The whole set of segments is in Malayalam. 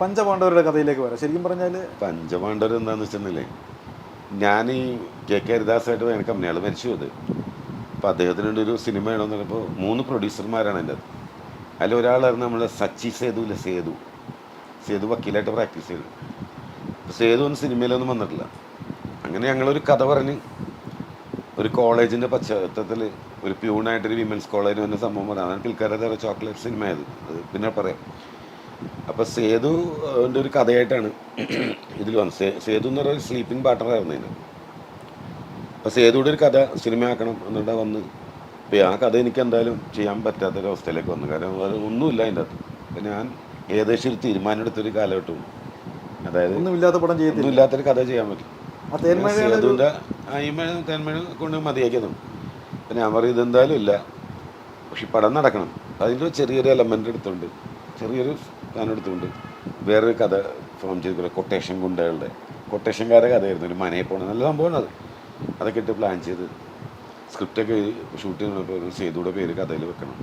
പഞ്ചപാണ്ഡവരുടെ കഥയിലേക്ക് വരാം. ശരിക്കും പറഞ്ഞാൽ പഞ്ചപാണ്ഡവർ എന്താണെന്ന് വെച്ചിട്ടുണ്ടെങ്കിലേ ഞാൻ ഈ കെ. കെ. ഹരിദാസായിട്ട് എനിക്ക് അമ്മയാൾ മരിച്ചു അത്. അപ്പോൾ അദ്ദേഹത്തിന് വേണ്ടി ഒരു സിനിമ വേണമെന്ന് പറഞ്ഞപ്പോൾ മൂന്ന് പ്രൊഡ്യൂസർമാരാണ് എന്റെ അത് ഒരാളായിരുന്നു നമ്മുടെ സച്ചി സേതു ഇല്ല സേതു. സേതു വക്കീലായിട്ട് പ്രാക്ടീസ് ചെയ്തു. അപ്പോൾ സേതു ഒന്നും സിനിമയിലൊന്നും വന്നിട്ടില്ല. അങ്ങനെ ഞങ്ങളൊരു കഥ പറഞ്ഞ് ഒരു കോളേജിന്റെ പശ്ചാത്തലത്തിൽ ഒരു പ്യൂണായിട്ടൊരു വിമൻസ് കോളേജ് വന്ന സംഭവം പറഞ്ഞു. അതാണ് പിൽക്കാരുടെ ചോക്ലേറ്റ് സിനിമ ആയത്. പിന്നെ പറയാം. അപ്പോൾ സേതു ന്റെ ഒരു കഥയായിട്ടാണ് ഇതിൽ വന്നത്. സേ- സേതു എന്ന് പറയുന്ന സ്ലീപ്പിംഗ് പാർട്ണറായിരുന്നു അതിന്. അപ്പോൾ സേതുവിടെ ഒരു കഥ സിനിമയാക്കണം എന്നിട്ട് വന്ന് അപ്പോൾ ആ കഥ എനിക്ക് എന്തായാലും ചെയ്യാൻ പറ്റാത്തൊരവസ്ഥയിലേക്ക് വന്നു. കാരണം അത് ഒന്നുമില്ല അതിന്റെ അകത്ത്. അപ്പോൾ ഞാൻ ഏകദേശം ഒരു തീരുമാനം എടുത്തൊരു കാലഘട്ടവും. അതായത് ഒന്നുമില്ലാത്ത പടം ചെയ്യുന്നു ഒന്നുമില്ലാത്തൊരു കഥ ചെയ്യാൻ പറ്റും. സേതുവിന്റെ അയിമഴ തേന്മഴ കൊണ്ട് മതിയാക്കിയതും. അപ്പം ഞാൻ പറയും ഇതെന്തായാലും ഇല്ല. പക്ഷെ പടം നടക്കണം. അതിന്റെ ചെറിയൊരു എലമെന്റ് എടുത്തുകൊണ്ട് ചെറിയൊരു ഞാനെടുത്തുകൊണ്ട് വേറൊരു കഥ ഫോം ചെയ്ത് കൊട്ടേഷൻ ഗുണ്ടകളുടെ. കൊട്ടേഷൻകാരുടെ കഥയായിരുന്നു. ഒരു മനയിൽ പോകണം നല്ല സംഭവമാണ് അത്. അതൊക്കെ ഇട്ട് പ്ലാൻ ചെയ്ത് സ്ക്രിപ്റ്റൊക്കെ ഷൂട്ട് ചെയ്യുന്നപ്പോൾ ഒരു സേതുയുടെ പേര് കഥയിൽ വെക്കണം.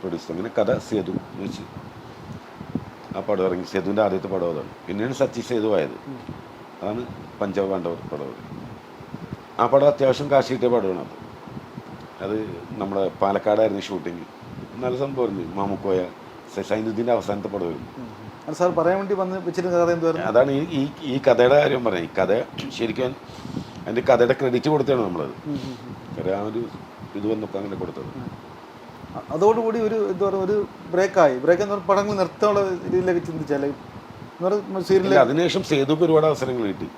പ്രൊഡ്യൂസർ അങ്ങനെ കഥ സേതു എന്ന് വെച്ച്. ആ പടം ഇറങ്ങി. സേതുവിന്റെ ആദ്യത്തെ പടം അതാണ്. പിന്നെയാണ് സച്ചി സേതു ആയത്. അതാണ് പഞ്ചപാണ്ഡവർ പടം. ആ പടം അത്യാവശ്യം കാശ് കിട്ടിയ പടമാണ് അത്. അത് നമ്മുടെ പാലക്കാടായിരുന്നു ഷൂട്ടിങ് നല്ല സംഭവമായിരുന്നു. മാമുക്കോയ സൈനുദ്ദീന്റെ അവസാനത്തെ പടം വരുന്നു. സാർ പറയാൻ വേണ്ടി വന്ന് വെച്ചിരുന്ന കഥ എന്തുവായിരുന്നു അതാണ് ഈ ഈ കഥയുടെ കാര്യം പറഞ്ഞത് ഈ കഥ ശരിക്കും അതിന്റെ കഥയുടെ ക്രെഡിറ്റ് കൊടുത്താണ് നമ്മളത്. കാര്യം ആ ഒരു ഇത് വന്നപ്പോൾ അങ്ങനെ കൊടുത്തത്. അതോടുകൂടി ഒരു എന്താ പറയുക ഒരു ബ്രേക്കായി ബ്രേക്ക് എന്ന് പറഞ്ഞാൽ പടങ്ങൾ നിർത്താനുള്ള രീതിയിലേക്ക് ചിന്തിച്ചാലേ സീരിയലിൽ അതിനുശേഷം സേതുക്ക് ഒരുപാട് അവസരങ്ങൾ കിട്ടി.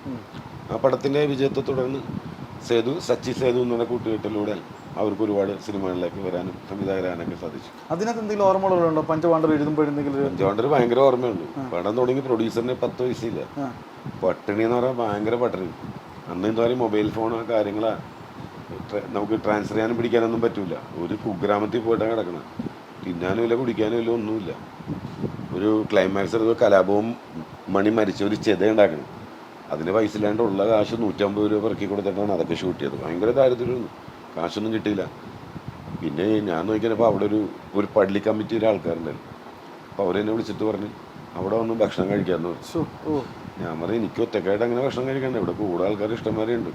ആ പടത്തിന്റെ വിജയത്തെ തുടർന്ന് സേതു സച്ചി സേതു എന്ന് പറഞ്ഞ കൂട്ടുകെട്ടിലൂടെ അവർക്ക് ഒരുപാട് സിനിമകളിലേക്ക് വരാനും സംവിധായകരാനൊക്കെ സാധിച്ചു. അതിനകത്ത് എന്തെങ്കിലും ഓർമ്മകളുണ്ടോ പഞ്ചപാണ്ഡവർ എഴുതുമ്പോഴെന്തെങ്കിലും പഞ്ചവാണ്ടർ ഭയങ്കര ഓർമ്മയുണ്ട്. പടം തുടങ്ങി പ്രൊഡ്യൂസറിന് പത്ത് വയസ്സില്ല. പട്ടിണി എന്ന് പറഞ്ഞാൽ ഭയങ്കര പട്ടിണി. അന്ന് എന്താ പറയുക മൊബൈൽ ഫോണോ കാര്യങ്ങളാ. നമുക്ക് ട്രാൻസ്ഫർ ചെയ്യാനും പിടിക്കാനൊന്നും പറ്റൂല. ഒരു കുഗ്രാമത്തിൽ പോയിട്ടാണ് കിടക്കണം. തിന്നാനും ഇല്ല കുടിക്കാനും ഇല്ല ഒന്നുമില്ല. ഒരു ക്ലൈമാക്സ് എടുത്ത് കലാപവും മണി മരിച്ച ഒരു ചെത ഉണ്ടാക്കണം. അതിന് പൈസ ഇല്ലാണ്ട് ഉള്ള കാശ് നൂറ്റമ്പത് രൂപ ഇറക്കി കൊടുത്തിട്ടാണ് അതൊക്കെ ഷൂട്ട് ചെയ്തത്. ഭയങ്കര ദാരിദ്ര്യമായിരുന്നു. കാശൊന്നും കിട്ടിയില്ല. പിന്നെ ഞാൻ നോക്കിയപ്പോൾ അവിടെ ഒരു ഒരു പള്ളി കമ്മിറ്റിയുടെ ആൾക്കാരുണ്ടായിരുന്നു. അപ്പോൾ അവരെന്നെ വിളിച്ചിട്ട് പറഞ്ഞു അവിടെ വന്ന് ഭക്ഷണം കഴിക്കാമെന്ന് പറഞ്ഞു. ഞാൻ പറയും എനിക്ക് ഒറ്റക്കായിട്ട് അങ്ങനെ ഭക്ഷണം കഴിക്കണ്ട. ഇവിടെ കൂടെ ആൾക്കാർ ഇഷ്ടംമാരെ ഉണ്ട്.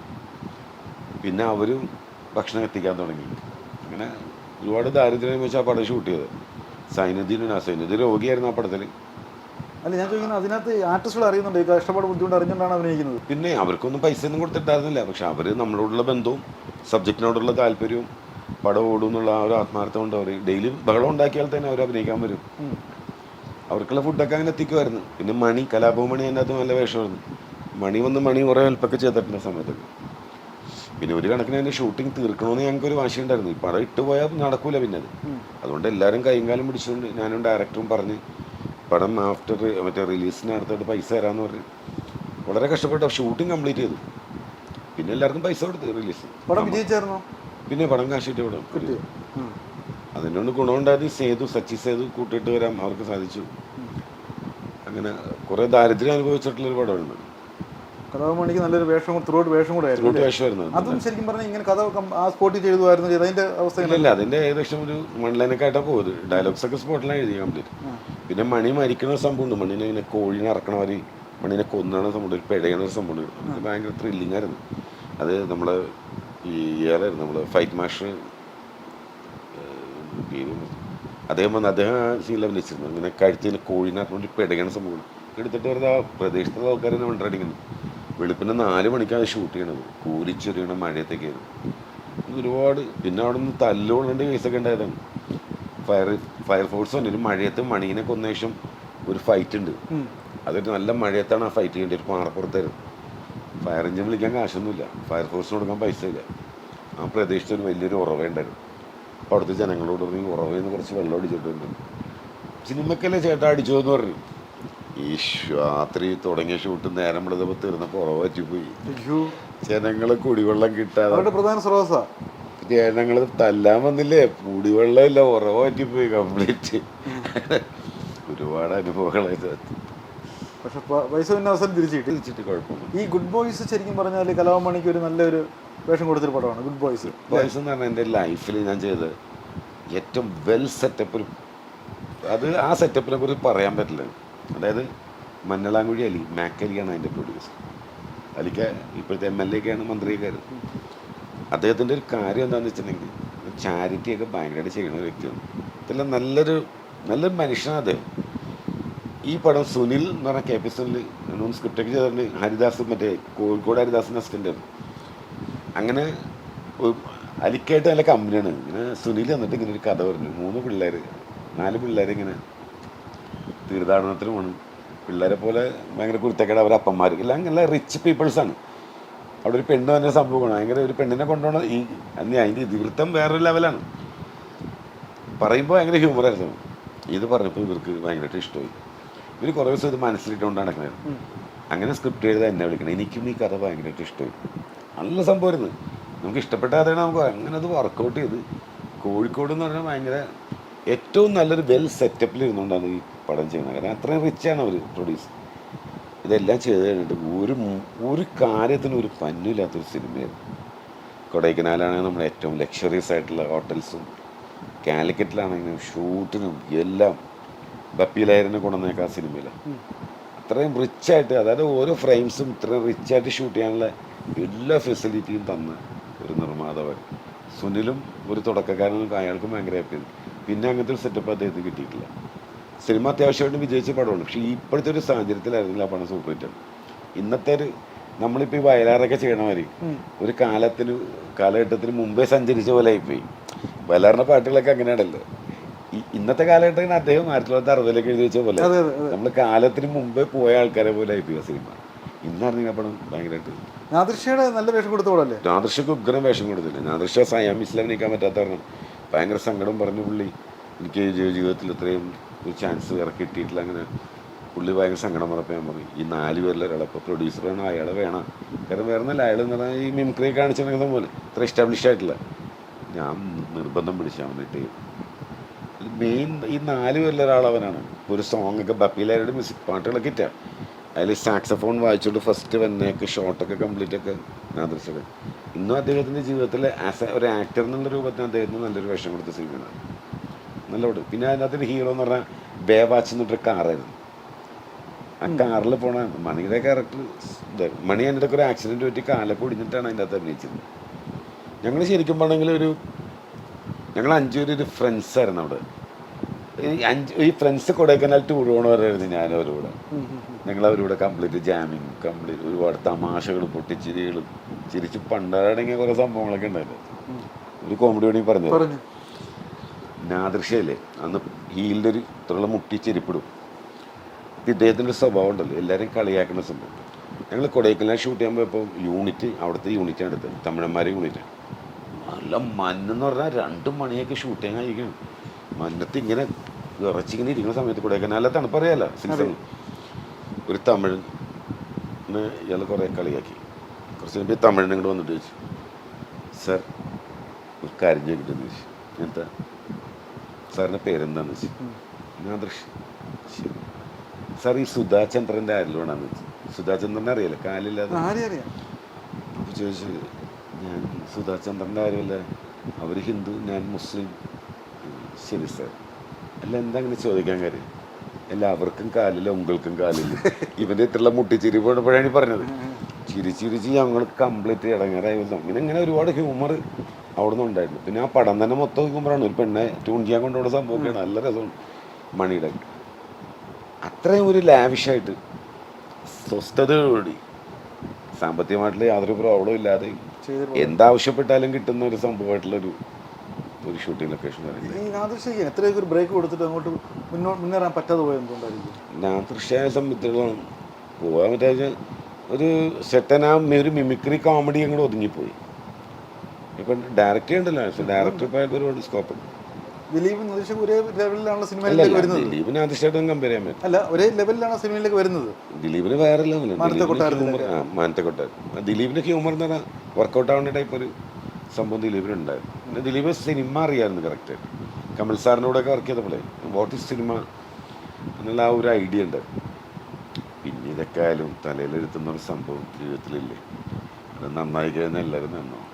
പിന്നെ അവരും ഭക്ഷണം എത്തിക്കാൻ തുടങ്ങി. അങ്ങനെ ഒരുപാട് ദാരിദ്ര്യം വെച്ച് ആ പടം ഷൂട്ട് ചെയ്തത്. സൈനുദ്ദീനാണ് സൈനുദ്ദീൻ രോഗിയായിരുന്നു ആ പടത്തിൽ അല്ല ഞാൻ ചോദിക്കുന്നത് അതിനകത്ത് ആർട്ടിസ്റ്റുകൾ അറിയുന്നുണ്ട്? കഷ്ടപ്പാട് ബുദ്ധിമുട്ട് അറിഞ്ഞുകൊണ്ടാണ് അഭിനയിക്കുന്നത്? പിന്നെ അവർക്കൊന്നും പൈസ ഒന്നും കൊടുത്തിട്ടായിരുന്നില്ല. പക്ഷെ അവർ നമ്മളോടുള്ള ബന്ധവും സബ്ജക്റ്റിനോടുള്ള താല്പര്യവും പടം ഓടും എന്നുള്ള ആ ഒരു ആത്മാർത്ഥം കൊണ്ട് അവർ ഡെയിലി ബഹളം ഉണ്ടാക്കിയാൽ തന്നെ അവർ അഭിനയിക്കാൻ വരും. അവർക്കുള്ള ഫുഡൊക്കെ അങ്ങനെ എത്തിക്കുമായിരുന്നു. പിന്നെ മണി കലാഭവമണി മണി അതിന്റെ അകത്ത് നല്ല വേഷമായിരുന്നു. മണി വന്ന് മണി കുറേ ഹെൽപ്പൊക്കെ ചെയ്തിട്ടുണ്ട് ആ സമയത്തൊക്കെ. പിന്നെ ഒരു കണക്കിന് അതിന്റെ ഷൂട്ടിംഗ് തീർക്കണമെന്ന് ഞങ്ങൾക്ക് ഒരു വാശിയുണ്ടായിരുന്നു ഈ പടം ഇട്ട് പോയാൽ നടക്കൂല പിന്നെ അത്. അതുകൊണ്ട് എല്ലാവരും കൈയും കാലം പിടിച്ചുകൊണ്ട് ഞാനും ഡയറക്ടറും പറഞ്ഞ് പടം ആഫ്റ്റർ മറ്റേ റിലീസിന് അടുത്തോട്ട് പൈസ തരാമെന്ന് പറഞ്ഞ്. വളരെ കഷ്ടപ്പെട്ട. ഷൂട്ടിംഗ് കംപ്ലീറ്റ് ചെയ്തു. പിന്നെ എല്ലാവർക്കും പൈസ കൊടുത്ത് റിലീസ് പടം വിജയിച്ചായിരുന്നോ? പിന്നെ പടം കാശിട്ട് വിടും കിട്ടിയോ ഉം. അതിനോട് ഗുണമുണ്ടായത് സേതു സച്ചി സേതു കൂട്ടിയിട്ട് വരാൻ അവർക്ക് സാധിച്ചു. അങ്ങനെ കുറേ ദാരിദ്ര്യം അനുഭവിച്ചിട്ടുള്ളൊരു പടമുണ്ട്. കഥാമണിക്ക് നല്ലൊരു വേഷം ത്രൂ വേഷം കൂടെ ആയിരുന്നു അത്. ശരിക്കും പറഞ്ഞാൽ ഇങ്ങനെ കഥ ആ സ്പോട്ടിൽ ചെയ്തുമായിരുന്നു ചെയ്ത് അതിന്റെ അവസ്ഥ ഇല്ല അതിന്റെ ഏകദേശം ഒരു വൺ ലൈനൊക്കെ ആയിട്ടാണ് പോയത്. ഡയലോഗ്സ് ഒക്കെ സ്പോട്ടിലാണ് എഴുതി കംപ്ലീറ്റ് പിന്നെ മണി മരിക്കണ സംഭവം സംഭവമുണ്ട് മണിനെ ഇങ്ങനെ കോഴിനെ ഇറക്കണവർ മണിനെ കൊന്നണ സംഭവം ഒരു പിഴയണ ഒരു സംഭവം ഭയങ്കര ത്രില്ലിംഗ് ആയിരുന്നു. അത് നമ്മൾ ഈ ഇയാളായിരുന്നു നമ്മൾ ഫൈറ്റ് മാസ്റ്റർ പേര്? അദ്ദേഹം വന്ന് അദ്ദേഹം ആ വിളിച്ചിരുന്നു ഇങ്ങനെ കഴുത്തിന് കോഴിനാക്കൊണ്ട് പെടുകയാണ് സംഭവം. എടുത്തിട്ട് വെറുതെ ആ പ്രദേശത്തുള്ള ആൾക്കാരെ വണ്ടടിക്കുന്നു വെളുപ്പിന് നാല് മണിക്കാണ് ഷൂട്ട് ചെയ്യണത്. കൂലിച്ചെറിയണം മഴയത്തേക്കായിരുന്നു ഒരുപാട് പിന്നെ അവിടെ നിന്ന് തല്ലുകൊള്ളേണ്ട കേസൊക്കെ ഉണ്ടായതാണ്. ഫയർ ഫയർ ഫോഴ്സ് വന്നിട്ട് മഴയത്ത് മണീനെ കൊന്ന ശേഷം ഒരു ഫൈറ്റ് ഉണ്ട്. അതൊരു നല്ല മഴയത്താണ് ആ ഫൈറ്റ് ചെയ്യേണ്ടത്. ഒരു പാറപ്പുറത്തായിരുന്നു. ഫയർ എഞ്ചിൻ വിളിക്കാൻ കാശൊന്നുമില്ല. ഫയർഫോഴ്സിന് കൊടുക്കാൻ പൈസ ഇല്ല ആ പ്രദേശത്ത് ഒരു വലിയൊരു ഉറവയുണ്ടായിരുന്നു അപ്പോൾ അവിടുത്തെ ജനങ്ങളോട് പറഞ്ഞു ഉറവയിൽ നിന്ന് കുറച്ച് വെള്ളം അടിച്ചിട്ടുണ്ട് സിനിമക്കല്ലേ ചേട്ടാ അടിച്ചോ എന്ന് പറഞ്ഞു. ഈ രാത്രി തുടങ്ങിയ ഷൂട്ട് നേരം വിളിച്ചപ്പോൾ തീർന്നപ്പോൾ ഉറവ പറ്റിപ്പോയി. അയ്യോ. ജനങ്ങൾ കുടിവെള്ളം കിട്ടാതെ. പ്രധാന സ്രോതസ്സാ. ജനങ്ങൾ തല്ലാൻ വന്നില്ലേ? കുടിവെള്ളം ഇല്ല ഉറവ പറ്റിപ്പോയി കംപ്ലീറ്റ് ഒരുപാട് അനുഭവങ്ങളായിട്ട് പക്ഷെ പൈസ പിന്നെ അവസരം തിരിച്ചിട്ട്. തിരിച്ചിട്ട് ഈ ഗുഡ് ബോയ്സ് ശരിക്കും പറഞ്ഞാൽ കലാമണിക്ക് ഒരു നല്ലൊരു വേഷം കൊടുത്തൊരു പടമാണ് ഗുഡ് ബോയ്സ് ബോയ്സ് എന്ന് പറഞ്ഞാൽ എന്റെ ലൈഫിൽ ഞാൻ ചെയ്ത് ഏറ്റവും വെൽ സെറ്റപ്പ് ഒരു അത് ആ സെറ്റപ്പിനെ കുറിച്ച് പറയാൻ പറ്റില്ല. അതായത് മന്നളാങ്കുഴി അലി മാക്കലിയാണ് അതിന്റെ പ്രൊഡ്യൂസർ അലിക്ക ഇപ്പോഴത്തെ എം എൽ എ ഒക്കെയാണ് മന്ത്രിയൊക്കെ. അദ്ദേഹത്തിന്റെ ഒരു കാര്യം എന്താണെന്ന് വെച്ചിട്ടുണ്ടെങ്കിൽ ചാരിറ്റിയൊക്കെ ഭയങ്കരമായിട്ട് ചെയ്യുന്ന ഒരു വ്യക്തിയാണ്. ഇതെല്ലാം നല്ലൊരു നല്ലൊരു മനുഷ്യനാണ് അദ്ദേഹം. ഈ പടം സുനിൽ എന്ന് പറഞ്ഞ കെ പി സുനിൽ മൂന്ന് സ്ക്രിപ്റ്റൊക്കെ ചെയ്തിട്ടുണ്ട് ഹരിദാസ് മറ്റേ കോഴിക്കോട് ഹരിദാസിന്റെ അസിസ്റ്റന്റ് അങ്ങനെ അലിക്കായിട്ട് നല്ല കമ്പനിയാണ് ഇങ്ങനെ സുനിൽ വന്നിട്ട് ഇങ്ങനെ ഒരു കഥ പറഞ്ഞു. മൂന്ന് പിള്ളേർ നാല് പിള്ളേർ ഇങ്ങനെ തീർത്ഥാടനത്തിന് പോകണം പിള്ളേരെ പോലെ ഭയങ്കര കുരുത്തക്കേട് അവരെ അപ്പന്മാർ എല്ലാം നല്ല റിച്ച് പീപ്പിൾസാണ് അവിടെ ഒരു പെണ്ണ് തന്നെ സംഭവമാണ്. ഭയങ്കര ഒരു പെണ്ണിനെ കൊണ്ടുപോകണം ഈ അന്ന് അതിന്റെ ഇതിവൃത്തം വേറൊരു ലെവലാണ് പറയുമ്പോൾ ഭയങ്കര ഹ്യൂമറായിരുന്നു ഇത് പറഞ്ഞപ്പോൾ ഇവർക്ക് ഭയങ്കരമായിട്ട് ഇഷ്ടമായി. ഇവർ കുറേ ദിവസം ഇത് മനസ്സിലിട്ടുകൊണ്ട് നടക്കുന്നത് അങ്ങനെ സ്ക്രിപ്റ്റ് എഴുതാൻ എന്നെ വിളിക്കണം. എനിക്കും ഈ കഥ ഭയങ്കരമായിട്ട് ഇഷ്ടമായി. നല്ല സംഭവമായിരുന്നു നമുക്ക് ഇഷ്ടപ്പെട്ട കഥയാണ് നമുക്ക് അങ്ങനെ അത് വർക്കൗട്ട് ചെയ്ത് കോഴിക്കോട് എന്ന് പറഞ്ഞാൽ ഭയങ്കര ഏറ്റവും നല്ലൊരു വെൽ സെറ്റപ്പിൽ ഇരുന്നുകൊണ്ടാണ് ഈ പടം ചെയ്യുന്നത്. കാരണം അത്രയും റിച്ചാണ് അവർ പ്രൊഡ്യൂസ് ഇതെല്ലാം ചെയ്ത് കഴിഞ്ഞിട്ട് ഒരു ഒരു കാര്യത്തിനും ഒരു പന്നില്ലാത്തൊരു സിനിമയായിരുന്നു. കൊടൈക്കനാലാണെങ്കിൽ നമ്മൾ ഏറ്റവും ലക്ഷറീസ് ആയിട്ടുള്ള ഹോട്ടൽസും കാലിക്കറ്റിലാണെങ്കിലും ഷൂട്ടിനും എല്ലാം ബപ്പിയിലായിരുന്നു കൊണ്ടുവന്നേക്കാം ആ സിനിമയിൽ അത്രയും റിച്ചായിട്ട് അതായത് ഓരോ ഫ്രെയിംസും ഇത്രയും റിച്ചായിട്ട് ഷൂട്ട് ചെയ്യാനുള്ള എല്ലാ ഫെസിലിറ്റിയും തന്ന ഒരു നിർമ്മാതാവൻ സുനിലും ഒരു തുടക്കക്കാരനും അയാൾക്കും ഭയങ്കര ഹാപ്പിയാണ് പിന്നെ അങ്ങനത്തെ ഒരു സെറ്റപ്പ് അദ്ദേഹത്തിന് കിട്ടിയിട്ടില്ല. സിനിമ അത്യാവശ്യമായിട്ട് വിജയിച്ച പടമാണ്. പക്ഷേ ഇപ്പോഴത്തെ ഒരു സാഹചര്യത്തിലായിരുന്നില്ല ആ പണം സൂപ്പർ ഹിറ്റ് ഇന്നത്തെ ഒരു നമ്മളിപ്പോൾ ഈ വയലാറൊക്കെ ചെയ്യണ മാതിരി ഒരു കാലത്തിന് കാലഘട്ടത്തിന് മുമ്പേ സഞ്ചരിച്ച പോലെ ആയിപ്പോയി. വയലാറിന്റെ പാട്ടുകളൊക്കെ അങ്ങനെയാണല്ലോ. ഇന്നത്തെ കാലഘട്ടത്തിന് അദ്ദേഹം ആയിരത്തി തൊള്ളായിരത്തി അറുപതിലേക്ക് എഴുതി വെച്ച പോലെ. നമ്മൾ കാലത്തിന് മുമ്പേ പോയ ആൾക്കാരെ പോലെ ആയിപ്പോയി ആ സിനിമ. ഇന്നറിഞ്ഞ പടം ഭയങ്കരമായിട്ട് നാദൃഷയുടെ നല്ല വേഷം കൊടുത്ത പടമല്ലേ? ഉഗ്രം വേഷം കൊടുത്തില്ല. നാദൃഷ സയാം ഇസ്ലാം നിൽക്കാൻ പറ്റാത്ത കാരണം ഭയങ്കര സങ്കടം പറഞ്ഞു പുള്ളി. എനിക്ക് ജീവിതത്തിൽ ഇത്രയും ഒരു ചാൻസ് ഇറക്കി കിട്ടിയിട്ടില്ല അങ്ങനെ പുള്ളി ഭയങ്കര സങ്കടം പറഞ്ഞപ്പോൾ ഞാൻ പറഞ്ഞു ഈ നാല് പേരിൽ ഒരാൾ ഇപ്പോൾ പ്രൊഡ്യൂസർ വേണം അയാളെ വേണം. കാരണം വേറെ നല്ല അയാൾ എന്ന് പറഞ്ഞാൽ ഈ മിമിക്രി കാണിച്ചിരിക്കുന്ന പോലെ ഇത്ര എസ്റ്റാബ്ലിഷ് ആയിട്ടില്ല. ഞാൻ നിർബന്ധം പിടിച്ചാൽ വേണ്ടിയിട്ട് മെയിൻ ഈ നാല് പേരിൽ ഒരാളവനാണ് ഒരു സോങ് ഒക്കെ ബപ്പിയിലായിട്ട് മ്യൂസിക് പാട്ടുകളൊക്കെ ഇറ്റ അതിൽ സാക്സഫോൺ വായിച്ചുകൊണ്ട് ഫസ്റ്റ് വന്നേക്ക് ഷോട്ടൊക്കെ കംപ്ലീറ്റ് ഒക്കെ നാദൃശ്യത് ഇന്നും അദ്ദേഹത്തിന്റെ ജീവിതത്തിൽ ആസ് എ ഒരു ആക്ടർ എന്നുള്ള രൂപത്തിൽ അദ്ദേഹത്തിന് നല്ലൊരു വേഷം കൊടുത്ത സിനിമയാണ് നല്ലോട് പിന്നെ പിന്നെ അതിനകത്തൊരു ഹീറോ എന്ന് പറഞ്ഞാൽ ബേവാച്ച് എന്നിട്ടൊരു കാറായിരുന്നു ആ കാറിൽ പോണ മണിയുടെ ക്യാരക്ടർ ഇതായിരുന്നു മണി അതിന്റെ ഒരു ആക്സിഡന്റ് പറ്റി കാലൊക്കെ ഒടിഞ്ഞിട്ടാണ് അതിന്റെ അകത്ത് അഭിനയിച്ചത്. ഞങ്ങൾ ശരിക്കും പറഞ്ഞെങ്കിൽ ഒരു ഞങ്ങൾ അഞ്ചുപേര് ഒരു ഫ്രണ്ട്സായിരുന്നു അവിടെ. ഈ അഞ്ച് ഈ ഫ്രണ്ട്സ് കൊടൈക്കനാൽ ടൂർ പോകണവരായിരുന്നു ഞാൻ അവരോട് ഞങ്ങൾ അവരോട് കംപ്ലീറ്റ് ജാമിങ് കംപ്ലീറ്റ് ഒരുപാട് തമാശകൾ പൊട്ടിച്ചിരികളും ചിരിച്ച് പണ്ടാടങ്ങിയ കുറേ സംഭവങ്ങളൊക്കെ ഉണ്ടായിരുന്നു. ഒരു കോമഡി വേണമെങ്കിൽ പറഞ്ഞു. നാദൃശ്യല്ലേ? അന്ന് ഹീലിന്റെ ഒരു ഇത്രയുള്ള മുട്ടി ചെരിപ്പിടും. ഇത് ഇദ്ദേഹത്തിന്റെ സ്വഭാവം ഉണ്ടല്ലോ എല്ലാവരെയും കളിയാക്കുന്ന സംഭവം. ഞങ്ങൾ കൊടൈക്കനാൽ ഷൂട്ട് ചെയ്യാൻ പോയപ്പോൾ യൂണിറ്റ് അവിടുത്തെ യൂണിറ്റാണ് എടുത്തത്. തമിഴന്മാരെ യൂണിറ്റ് നല്ല മഞ്ഞെന്ന് പറഞ്ഞാൽ രണ്ട് മണിയൊക്കെ ഷൂട്ടിങ് ആയിരിക്കും. മഞ്ഞത്ത് ഇങ്ങനെ വിറച്ചിങ്ങനെ ഇരിക്കുന്ന സമയത്ത് കൊടൈക്കനാലിലെ തണുപ്പറിയാലോ സീസൺ ഒരു തമിഴ് ഇയാൾ കുറേ കളിയാക്കി. കുറച്ച് കഴിഞ്ഞ ഈ തമിഴിനെ ഇങ്ങോട്ട് വന്നിട്ട് ചോദിച്ചു സാർ ഒരു കാര്യം ചോദിക്കട്ടെന്ന് ചോദിച്ചു. എന്താ? സാറിന്റെ പേരെന്താന്ന് വെച്ചു ഞാൻ ദൃശ്യം സർ ഈ സുധാചന്ദ്രന്റെ ആരിലോടാന്ന് വെച്ചു സുധാചന്ദ്രനെ അറിയാലോ കാലില്ലാതെ. ചോദിച്ചു ഞാൻ സുധാചന്ദ്രന്റെ ആരുമല്ല അവർ ഹിന്ദു ഞാൻ മുസ്ലിം. ശരി സാർ. അല്ല എന്താ അങ്ങനെ ചോദിക്കാൻ കാര്യം? അല്ല അവർക്കും കാലില്ല ഉങ്ങൾക്കും കാലില്ല ഇവന്റെ ഇത്രയുള്ള മുട്ടിച്ചിരി പോയപ്പോഴാണ് ഈ പറഞ്ഞത്. ചിരി ചിരിച്ച് ഞങ്ങൾ കംപ്ലീറ്റ് ഇടങ്ങാറായി അങ്ങനെ ഇങ്ങനെ ഒരുപാട് ഹ്യൂമർ അവിടെ നിന്ന് ഉണ്ടായിരുന്നു. പിന്നെ ആ പടം തന്നെ മൊത്തം ഹ്യൂമറാണ് ഒരു പെണ്ണെ ട്യൂൺ ചെയ്യാൻ കൊണ്ടുപോകുന്ന സംഭവമൊക്കെയാണ്. നല്ല രസമാണ് മണിയുടെ. അത്രയും ഒരു ലാവിഷായിട്ട് സ്വസ്ഥതയോടുകൂടി സാമ്പത്തികമായിട്ടുള്ള യാതൊരു പ്രോബ്ലം ഇല്ലാതെ എന്താവശ്യപ്പെട്ടാലും കിട്ടുന്ന ഒരു സംഭവമായിട്ടുള്ളൊരു ഒരു ഷൂട്ടിംഗ് ലൊക്കേഷൻ നാദൃശ്യക്ക് എത്രയൊക്കെ ഒരു ബ്രേക്ക് കൊടുത്തിട്ട് അങ്ങോട്ട് മുന്നോട്ട് മുന്നേറാൻ പറ്റാതെ ഞാൻ തൃശ്ശായ സംബന്ധിച്ചിടത്തോളം പോകാൻ പറ്റാ ഒരു സെറ്റനാ ഒരു മിമിക്രി കോമഡി അങ്ങോട്ട് ഒതുങ്ങിപ്പോയി. ഇപ്പം ഡയറക്റ്റ് ഉണ്ടല്ലോ ഡയറക്ടർ ഇപ്പോൾ ഒരുപാട് സ്കോപ്പ് ദിലീപ് നിതീഷും ഒരേ ലെവലിലാണ് സിനിമയിലേക്ക് വരുന്നത്. ദിലീപിനെ അതിശയമായിട്ടും കമ്പയർ ചെയ്യാൻ പറ്റും അല്ല ഒരേ ലെവലിലാണ് സിനിമയിലേക്ക് വരുന്നത്. ദിലീപിന് വേറെ ലെവലാണ് മാനത്തെ ദിലീപിന് കൊട്ടാരത്തിലെ. ഹ്യൂമർ ആ മാനത്തെ കൊട്ടാരം. ദിലീപിന്റെ ഹ്യൂമർ എന്ന് പറഞ്ഞാൽ വർക്കൗട്ട് ആവുന്ന ടൈപ്പ് ഒരു സംഭവം ദിലീപിനുണ്ടായിരുന്നു പിന്നെ ദിലീപ് സിനിമ അറിയാമായിരുന്നു കറക്റ്റ് കമൽ സാറിനോടൊക്കെ വർക്ക് ചെയ്തപ്പോഴേ വാട്ട് ഈസ് സിനിമ എന്നുള്ള ആ ഒരു ഐഡിയ ഉണ്ട്. പിന്നെ ഇതൊക്കെ ആയാലും തലയിലെഴുത്തുന്ന ഒരു സംഭവം ജീവിതത്തിലില്ലേ? അത് നന്നായി കഴിഞ്ഞാൽ എല്ലാവരും നന്നാവും